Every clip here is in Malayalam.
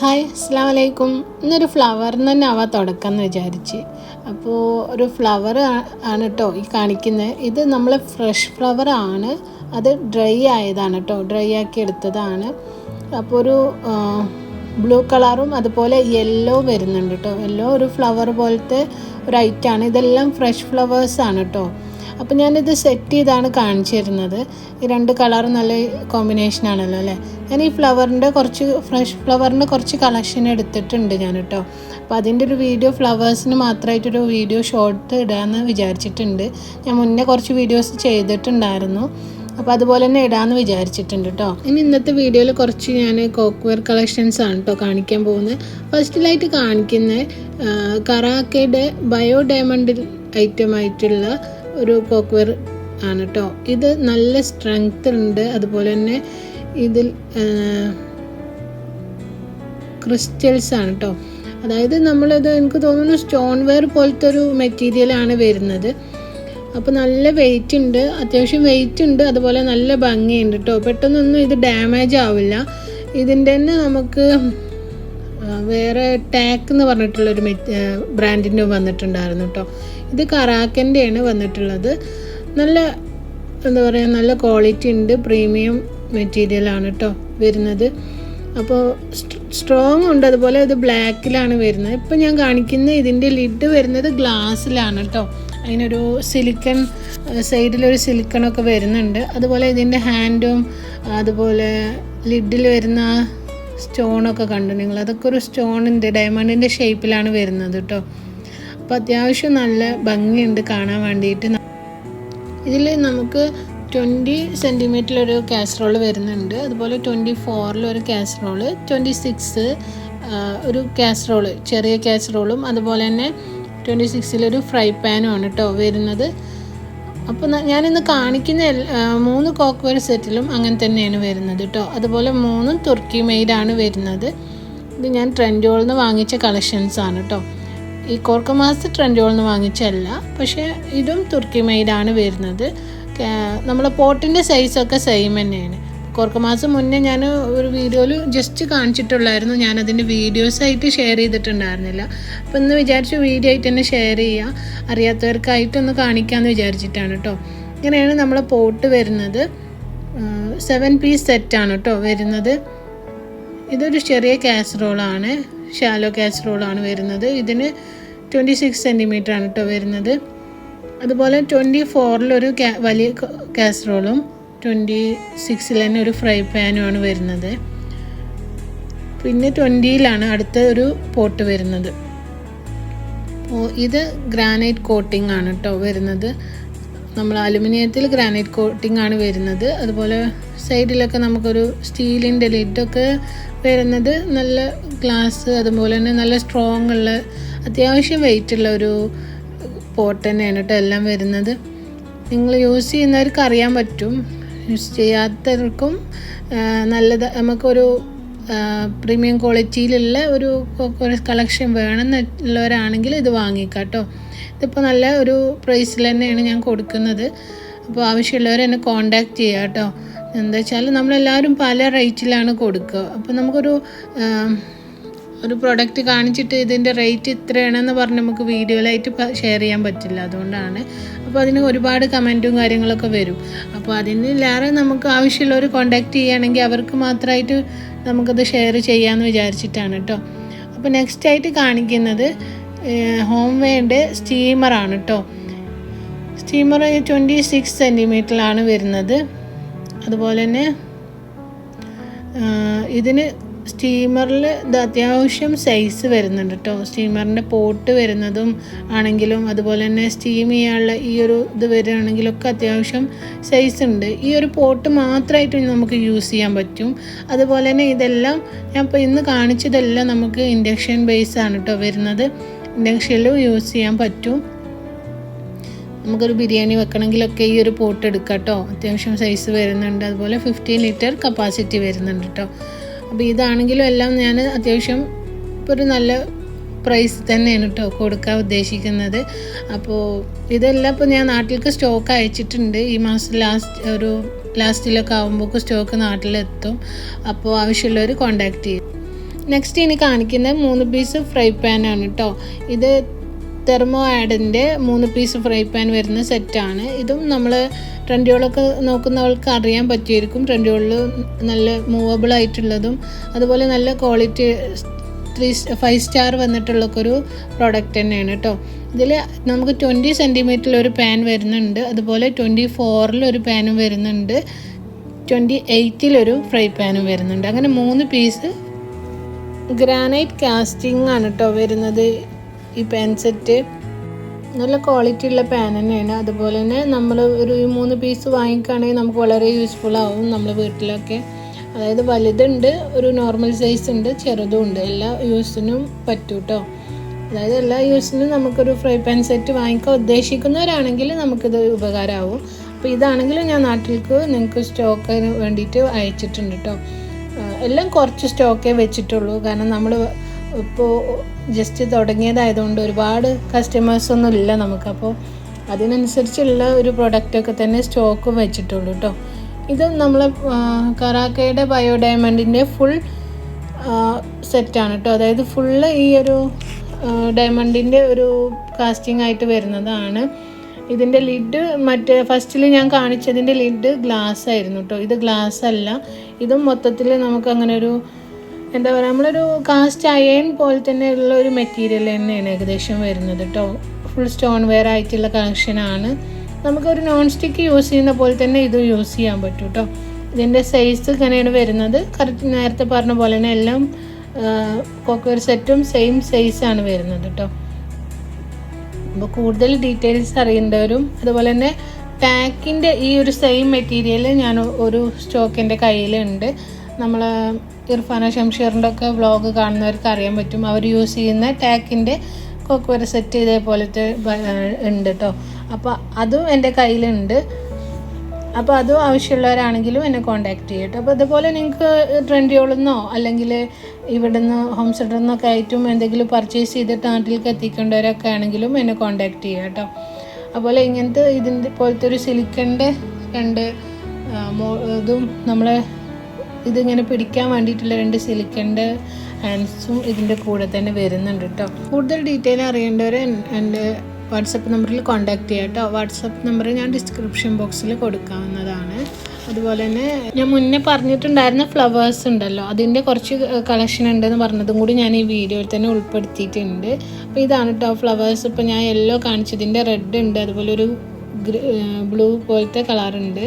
ഹായ് അസ്സാം വലൈക്കും ഇന്നൊരു ഫ്ലവറിന് തന്നെ ആവാ തുടക്കം എന്ന് വിചാരിച്ച്. അപ്പോൾ ഒരു ഫ്ലവർ ആണ് കേട്ടോ ഈ കാണിക്കുന്നത് ഇത് നമ്മൾ ഫ്രഷ് ഫ്ലവർ ആണ്. അത് ഡ്രൈ ആയതാണ് കേട്ടോ ഡ്രൈ ആക്കി എടുത്തതാണ്. അപ്പോൾ ഒരു ബ്ലൂ കളറും അതുപോലെ യെല്ലോ വരുന്നുണ്ട് കേട്ടോ യെല്ലോ ഒരു ഫ്ലവർ പോലത്തെ ഒരു ഐറ്റാണ് ഇതെല്ലാം ഫ്രഷ് ഫ്ലവേഴ്സ് ആണ് കേട്ടോ അപ്പോൾ ഞാനിത് സെറ്റ് ചെയ്താണ് കാണിച്ചു തരുന്നത് ഈ രണ്ട് കളർ നല്ല കോമ്പിനേഷൻ ആണല്ലോ അല്ലേ? ഞാൻ ഈ ഫ്ലവറിന്റെ കുറച്ച് ഫ്രഷ് ഫ്ലവറിന്റെ കുറച്ച് കളക്ഷൻ എടുത്തിട്ടുണ്ട് ഞാൻ കേട്ടോ അപ്പോൾ അതിന്റെ ഒരു വീഡിയോ ഫ്ലവേഴ്സിന് മാത്രമായിട്ടൊരു വീഡിയോ ഷോർട്ട് ഇടാമെന്ന് വിചാരിച്ചിട്ടുണ്ട്. ഞാൻ മുന്നേ കുറച്ച് വീഡിയോസ് ചെയ്തിട്ടുണ്ടായിരുന്നു. അപ്പോൾ അതുപോലെ തന്നെ ഇടാമെന്ന് വിചാരിച്ചിട്ടുണ്ട് കേട്ടോ ഇനി ഇന്നത്തെ വീഡിയോയിൽ കുറച്ച് ഞാൻ കോക്ക്വെയർ കളക്ഷൻസ് ആണ് കേട്ടോ കാണിക്കാൻ പോകുന്നത്. ഫസ്റ്റിലായിട്ട് കാണിക്കുന്നത് കറാക്കയുടെ ബയോ ഡയമണ്ട് ഐറ്റം ആയിട്ടുള്ള ഒരു കോക്ക്വെയർ ആണ് കേട്ടോ ഇത് നല്ല സ്ട്രെങ്ത് ഉണ്ട്. അതുപോലെ തന്നെ ഇതിൽ ക്രിസ്റ്റൽസ് ആണ് കേട്ടോ അതായത് നമ്മളിത് എനിക്ക് തോന്നുന്നു സ്റ്റോൺ വെയർ പോലത്തെ ഒരു മെറ്റീരിയലാണ് വരുന്നത്. അപ്പോൾ നല്ല വെയിറ്റ് ഉണ്ട്. അത്യാവശ്യം വെയിറ്റ് ഉണ്ട്. അതുപോലെ നല്ല ഭംഗിയുണ്ട് കേട്ടോ പെട്ടെന്നൊന്നും ഇത് ഡാമേജ് ആവില്ല. ഇതിന്റെ തന്നെ നമുക്ക് വേറെ ടാക്ക് എന്ന് പറഞ്ഞിട്ടുള്ളൊരു ബ്രാൻഡിന്റെ വന്നിട്ടുണ്ടായിരുന്നു കേട്ടോ ഇത് കറാക്കന്റെയാണ് വന്നിട്ടുള്ളത്. നല്ല എന്താ പറയുക നല്ല ക്വാളിറ്റി ഉണ്ട് പ്രീമിയം മെറ്റീരിയലാണ് കേട്ടോ വരുന്നത്. അപ്പോൾ സ്ട്രോങ് ഉണ്ട് അതുപോലെ ഇത് ബ്ലാക്കിലാണ് വരുന്നത്. ഇപ്പം ഞാൻ കാണിക്കുന്ന ഇതിന്റെ ലിഡ് വരുന്നത് ഗ്ലാസ്സിലാണ് കേട്ടോ അതിനൊരു സിലിക്കൺ സൈഡിലൊരു സിലിക്കണൊക്കെ വരുന്നുണ്ട്. അതുപോലെ ഇതിന്റെ ഹാൻഡും അതുപോലെ ലിഡിൽ വരുന്ന സ്റ്റോണൊക്കെ കണ്ടു നിങ്ങൾ. അതൊക്കെ ഒരു സ്റ്റോണിന്റെ ഡയമണ്ടിന്റെ ഷേപ്പിലാണ് വരുന്നത് കേട്ടോ അപ്പോൾ അത്യാവശ്യം നല്ല ഭംഗിയുണ്ട് കാണാൻ വേണ്ടിയിട്ട്. ഇതിൽ നമുക്ക് ട്വന്റി സെന്റിമീറ്ററിലൊരു കാസറോൾ വരുന്നുണ്ട്. അതുപോലെ ട്വന്റി ഫോറിലൊരു കാസറോൾ ട്വന്റി സിക്സ് ഒരു കാസറോൾ ചെറിയ കാസറോളും അതുപോലെ തന്നെ ട്വന്റി സിക്സിലൊരു ഫ്രൈ പാനും ആണ് കേട്ടോ വരുന്നത്. അപ്പോൾ ഞാനിന്ന് കാണിക്കുന്ന മൂന്ന് കോക്ക്വെയർ സെറ്റിലും അങ്ങനെ തന്നെയാണ് വരുന്നത് കേട്ടോ അതുപോലെ മൂന്നും തുർക്കി മെയ്ഡാണ് വരുന്നത്. ഇത് ഞാൻ ട്രെൻഡോളിൽ നിന്ന് വാങ്ങിച്ച കളക്ഷൻസ് ആണ് കേട്ടോ ഈ കോർക്കമാസ് ട്രെൻഡോളിൽ നിന്ന് വാങ്ങിച്ചല്ല പക്ഷേ ഇതും തുർക്കി മെയ്ഡാണ് വരുന്നത്. നമ്മളെ പോട്ടിന്റെ സൈസൊക്കെ സെയിം തന്നെയാണ്. കോർക്കമാസം മുന്നേ ഞാൻ ഒരു വീഡിയോയിൽ ജസ്റ്റ് കാണിച്ചിട്ടുള്ളായിരുന്നു. ഞാനതിന്റെ വീഡിയോസായിട്ട് ഷെയർ ചെയ്തിട്ടുണ്ടായിരുന്നില്ല. അപ്പോൾ ഇന്ന് വിചാരിച്ചു വീഡിയോ ആയിട്ട് തന്നെ ഷെയർ ചെയ്യുക അറിയാത്തവർക്കായിട്ടൊന്ന് കാണിക്കാമെന്ന് വിചാരിച്ചിട്ടാണ് കേട്ടോ ഇങ്ങനെയാണ് നമ്മൾ പോട്ട് വരുന്നത്. സെവൻ പീസ് സെറ്റാണ് കേട്ടോ വരുന്നത്. ഇതൊരു ചെറിയ കാസറോളാണ് ഷാലോ കാസറോളാണ് വരുന്നത്. ഇതിന് ട്വന്റി സിക്സ് സെന്റിമീറ്റർ ആണ് കേട്ടോ വരുന്നത്. അതുപോലെ ട്വന്റി ഫോറിലൊരു വലിയ കാസറോളും ട്വന്റി സിക്സിൽ തന്നെ ഒരു ഫ്രൈ പാനുമാണ് വരുന്നത്. പിന്നെ ട്വന്റിയിലാണ് അടുത്ത ഒരു പോട്ട് വരുന്നത്. അപ്പോൾ ഇത് ഗ്രാനൈറ്റ് കോട്ടിംഗ് ആണ് കേട്ടോ വരുന്നത്. നമ്മൾ അലുമിനിയത്തിൽ ഗ്രാനൈറ്റ് കോട്ടിംഗ് ആണ് വരുന്നത്. അതുപോലെ സൈഡിലൊക്കെ നമുക്കൊരു സ്റ്റീലിന്റെ ലിഡൊക്കെ വരുന്നത് നല്ല ഗ്ലാസ് അതുപോലെ തന്നെ നല്ല സ്ട്രോങ് ഉള്ള അത്യാവശ്യം വെയിറ്റ് ഉള്ള ഒരു പോട്ട് തന്നെയാണ് കേട്ടോ എല്ലാം വരുന്നത്. നിങ്ങൾ യൂസ് ചെയ്യുന്നവർക്ക് അറിയാൻ പറ്റും. യൂസ് ചെയ്യാത്തവർക്കും നല്ലത് നമുക്കൊരു പ്രീമിയം ക്വാളിറ്റിയിലുള്ള ഒരു കളക്ഷൻ വേണമെന്നുള്ളവരാണെങ്കിൽ ഇത് വാങ്ങിക്കാം കേട്ടോ ഇതിപ്പോൾ നല്ല ഒരു പ്രൈസിൽ തന്നെയാണ് ഞാൻ കൊടുക്കുന്നത്. അപ്പോൾ ആവശ്യമുള്ളവർ എന്നെ കോണ്ടാക്ട് ചെയ്യുക കേട്ടോ എന്താ വെച്ചാൽ നമ്മളെല്ലാവരും പല റേറ്റിലാണ് കൊടുക്കുക. അപ്പോൾ നമുക്കൊരു ഒരു പ്രൊഡക്റ്റ് കാണിച്ചിട്ട് ഇതിന്റെ റേറ്റ് ഇത്രയാണെന്ന് പറഞ്ഞ് നമുക്ക് വീഡിയോയിലായിട്ട് ഷെയർ ചെയ്യാൻ പറ്റില്ല. അതുകൊണ്ടാണ്. അപ്പോൾ അതിന് ഒരുപാട് കമന്റും കാര്യങ്ങളൊക്കെ വരും. അപ്പോൾ അതിനില്ലാതെ നമുക്ക് ആവശ്യമുള്ളവർ കോണ്ടാക്ട് ചെയ്യുകയാണെങ്കിൽ അവർക്ക് മാത്രമായിട്ട് നമുക്കത് ഷെയർ ചെയ്യാമെന്ന് വിചാരിച്ചിട്ടാണ് കേട്ടോ അപ്പോൾ നെക്സ്റ്റ് ആയിട്ട് കാണിക്കുന്നത് ഹോം വേന്റെ സ്റ്റീമറാണ് കേട്ടോ സ്റ്റീമർ ട്വന്റി സിക്സ് സെന്റിമീറ്ററിലാണ് വരുന്നത്. അതുപോലെ തന്നെ ഇതിന് സ്റ്റീമറിൽ ഇത് അത്യാവശ്യം സൈസ് വരുന്നുണ്ട് കേട്ടോ സ്റ്റീമറിന്റെ പോട്ട് വരുന്നതും ആണെങ്കിലും അതുപോലെ തന്നെ സ്റ്റീം ചെയ്യാനുള്ള ഈ ഒരു ഇത് വരികയാണെങ്കിലൊക്കെ അത്യാവശ്യം സൈസ് ഉണ്ട്. ഈ ഒരു പോട്ട് മാത്രമായിട്ട് നമുക്ക് യൂസ് ചെയ്യാൻ പറ്റും. അതുപോലെ തന്നെ ഇതെല്ലാം ഞാൻ ഇപ്പോൾ ഇന്ന് കാണിച്ചതെല്ലാം നമുക്ക് ഇൻഡക്ഷൻ ബേസ് ആണ് കേട്ടോ വരുന്നത്. ഇൻഡക്ഷനിലും യൂസ് ചെയ്യാൻ പറ്റും. നമുക്കൊരു ബിരിയാണി വെക്കണമെങ്കിലൊക്കെ ഈ ഒരു പോട്ട് എടുക്കാം കേട്ടോ അത്യാവശ്യം സൈസ് വരുന്നുണ്ട്. അതുപോലെ ഫിഫ്റ്റീൻ ലിറ്റർ കപ്പാസിറ്റി വരുന്നുണ്ട് കേട്ടോ അപ്പോൾ ഇതാണെങ്കിലും എല്ലാം ഞാൻ അത്യാവശ്യം ഒരു നല്ല പ്രൈസ് തന്നെയാണ് കേട്ടോ കൊടുക്കാൻ ഉദ്ദേശിക്കുന്നത്. അപ്പോൾ ഇതെല്ലാം ഇപ്പോൾ ഞാൻ നാട്ടിലേക്ക് സ്റ്റോക്ക് അയച്ചിട്ടുണ്ട്. ഈ മാസം ലാസ്റ്റ് ഒരു ലാസ്റ്റിലൊക്കെ ആകുമ്പോൾ സ്റ്റോക്ക് നാട്ടിലെത്തും. അപ്പോൾ ആവശ്യമുള്ളവർ കോണ്ടാക്ട് ചെയ്യും. നെക്സ്റ്റ് ഇനി കാണിക്കുന്നത് മൂന്ന് പീസ് ഫ്രൈ പാനാണ് കേട്ടോ ഇത് തെർമോ ആഡിന്റെ മൂന്ന് പീസ് ഫ്രൈ പാൻ വരുന്ന സെറ്റാണ് ഇതും നമ്മൾ ട്രെൻഡുകളൊക്കെ നോക്കുന്നവർക്ക് അറിയാൻ പറ്റിയിരിക്കും. ട്രെൻഡുകളിൽ നല്ല മൂവബിൾ ആയിട്ടുള്ളതും അതുപോലെ നല്ല ക്വാളിറ്റി ത്രീ ഫൈവ് സ്റ്റാർ വന്നിട്ടുള്ളൊക്കെ ഒരു പ്രോഡക്റ്റ് തന്നെയാണ് കേട്ടോ ഇതിൽ നമുക്ക് ട്വന്റി സെന്റിമീറ്ററിൽ ഒരു പാൻ വരുന്നുണ്ട്. അതുപോലെ ട്വന്റി ഫോറിൽ ഒരു പാനും വരുന്നുണ്ട്. ട്വന്റി എയ്റ്റിലൊരു ഫ്രൈ പാനും വരുന്നുണ്ട്. അങ്ങനെ മൂന്ന് പീസ് ഗ്രാനൈറ്റ് കാസ്റ്റിംഗ് ആണ് കേട്ടോ വരുന്നത്. ഈ പാൻ സെറ്റ് നല്ല ക്വാളിറ്റി ഉള്ള പാൻ തന്നെയാണ്. അതുപോലെ തന്നെ നമ്മൾ ഒരു മൂന്ന് പീസ് വാങ്ങിക്കുകയാണെങ്കിൽ നമുക്ക് വളരെ യൂസ്ഫുൾ ആവും നമ്മൾ വീട്ടിലൊക്കെ. അതായത് വലുതുണ്ട് ഒരു നോർമൽ സൈസ് ഉണ്ട് ചെറുതും ഉണ്ട്. എല്ലാ യൂസിനും പറ്റും കേട്ടോ അതായത് എല്ലാ യൂസിനും നമുക്കൊരു ഫ്രൈ പാൻ സെറ്റ് വാങ്ങിക്കാൻ ഉദ്ദേശിക്കുന്നവരാണെങ്കിൽ നമുക്കിത് ഉപകാരമാവും. അപ്പോൾ ഇതാണെങ്കിൽ ഞാൻ നാട്ടിലേക്ക് നിങ്ങൾക്ക് സ്റ്റോക്കിന് വേണ്ടിയിട്ട് അയച്ചിട്ടുണ്ട് കേട്ടോ എല്ലാം കുറച്ച് സ്റ്റോക്കേ വെച്ചിട്ടുള്ളൂ. കാരണം നമ്മൾ ഇപ്പോൾ ജസ്റ്റ് തുടങ്ങിയതായതുകൊണ്ട് ഒരുപാട് കസ്റ്റമേഴ്സൊന്നും ഇല്ല നമുക്ക്. നമുക്കപ്പോൾ അതിനനുസരിച്ചുള്ള ഒരു പ്രൊഡക്റ്റൊക്കെ തന്നെ സ്റ്റോക്ക് വെച്ചിട്ടുള്ളൂ കേട്ടോ ഇത് നമ്മൾ കറാക്കയുടെ ബയോ ഡയമണ്ടിന്റെ ഫുൾ സെറ്റാണ് കേട്ടോ അതായത് ഫുള്ള് ഈ ഒരു ഡയമണ്ടിന്റെ ഒരു കാസ്റ്റിംഗ് ആയിട്ട് വരുന്നതാണ്. ഇതിന്റെ ലിഡ് മറ്റേ ഫസ്റ്റിൽ ഞാൻ കാണിച്ചതിന്റെ ലിഡ് ഗ്ലാസ് ആയിരുന്നു കേട്ടോ ഇത് ഗ്ലാസ് അല്ല. ഇതും മൊത്തത്തിൽ നമുക്ക് അങ്ങനെ ഒരു എന്താ പറയുക നമ്മളൊരു കാസ്റ്റ് അയൺ പോലെ തന്നെ ഉള്ള ഒരു മെറ്റീരിയൽ തന്നെയാണ് ഏകദേശം വരുന്നത് കേട്ടോ ഫുൾ സ്റ്റോൺ വെയർ ആയിട്ടുള്ള കളക്ഷനാണ് നമുക്കൊരു നോൺ സ്റ്റിക്ക് യൂസ് ചെയ്യുന്ന പോലെ തന്നെ ഇത് യൂസ് ചെയ്യാൻ പറ്റും കേട്ടോ ഇതിന്റെ സൈസ് ഇങ്ങനെയാണ് വരുന്നത്. കറക്റ്റ് നേരത്തെ പറഞ്ഞ പോലെ തന്നെ എല്ലാം കോക്കർ സെറ്റും സെയിം സൈസാണ് വരുന്നത് കേട്ടോ അപ്പോൾ കൂടുതൽ ഡീറ്റെയിൽസ് അറിയേണ്ടവരും അതുപോലെ തന്നെ പാക്കിന്റെ ഈ ഒരു സെയിം മെറ്റീരിയൽ ഞാൻ ഒരു സ്റ്റോക്കിന്റെ കയ്യിലുണ്ട്. നമ്മൾ ഇർഫാന ഷംഷീറിന്റെ ഒക്കെ വ്ളോഗ് കാണുന്നവർക്ക് അറിയാൻ പറ്റും. അവർ യൂസ് ചെയ്യുന്ന ടാക്കിന്റെ കൊക്കുവര സെറ്റ് ഇതേപോലത്തെ ഉണ്ട് കേട്ടോ അപ്പോൾ അതും എന്റെ കയ്യിലുണ്ട്. അപ്പോൾ അതും ആവശ്യമുള്ളവരാണെങ്കിലും എന്നെ കോൺടാക്ട് ചെയ്യട്ടോ അപ്പോൾ അതുപോലെ നിങ്ങൾക്ക് ട്രെൻഡിയോളിൽ അല്ലെങ്കിൽ ഇവിടുന്ന് ഹോം സെന്ററിൽ നിന്നൊക്കെ ആയിട്ടും എന്തെങ്കിലും പർച്ചേസ് ചെയ്തിട്ട് നാട്ടിലേക്ക് എത്തിക്കേണ്ടവരൊക്കെ ആണെങ്കിലും എന്നെ കോൺടാക്ട് ചെയ്യുക കേട്ടോ അതുപോലെ ഇങ്ങനത്തെ ഇതിന്റെ പോലത്തെ ഒരു സിലിക്കന്റെ രണ്ട് ഇതും നമ്മളെ ഇതിങ്ങനെ പിടിക്കാൻ വേണ്ടിയിട്ടുള്ള രണ്ട് സിലിക്കന്റെ ഹാൻഡ്സും ഇതിന്റെ കൂടെ തന്നെ വരുന്നുണ്ട് കേട്ടോ കൂടുതൽ ഡീറ്റെയിൽ അറിയേണ്ടവർ എന്റെ വാട്സപ്പ് നമ്പറിൽ കോൺടാക്ട് ചെയ്യാം കേട്ടോ വാട്സപ്പ് നമ്പർ ഞാൻ ഡിസ്ക്രിപ്ഷൻ ബോക്സിൽ കൊടുക്കാവുന്നതാണ്. അതുപോലെ തന്നെ ഞാൻ മുന്നേ പറഞ്ഞിട്ടുണ്ടായിരുന്ന ഫ്ലവേഴ്സ് ഉണ്ടല്ലോ അതിന്റെ കുറച്ച് കളക്ഷൻ ഉണ്ടെന്ന് പറഞ്ഞതും കൂടി ഞാൻ ഈ വീഡിയോയിൽ തന്നെ ഉൾപ്പെടുത്തിയിട്ടുണ്ട്. അപ്പോൾ ഇതാണ് കേട്ടോ ഫ്ലവേഴ്സ് ഇപ്പോൾ ഞാൻ യെല്ലോ കാണിച്ചതിന്റെ റെഡ് ഉണ്ട് അതുപോലെ ഒരു ബ്ലൂ പോലത്തെ കളറുണ്ട്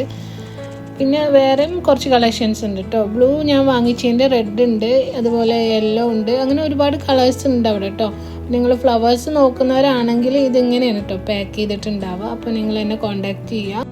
പിന്നെ വേറെയും കുറച്ച് കളക്ഷൻസ് ഉണ്ട് കേട്ടോ ബ്ലൂ ഞാൻ വാങ്ങിച്ചതിന്റെ റെഡ് ഉണ്ട് അതുപോലെ യെല്ലോ ഉണ്ട്. അങ്ങനെ ഒരുപാട് കളേഴ്സ് ഉണ്ട് അവിടെ കേട്ടോ നിങ്ങൾ ഫ്ലവേഴ്സ് നോക്കുന്നവരാണെങ്കിൽ ഇതിങ്ങനെയാണ് കേട്ടോ പാക്ക് ചെയ്തിട്ടുണ്ടാവുക. അപ്പോൾ നിങ്ങൾ എന്നെ കോൺടാക്റ്റ് ചെയ്യുക.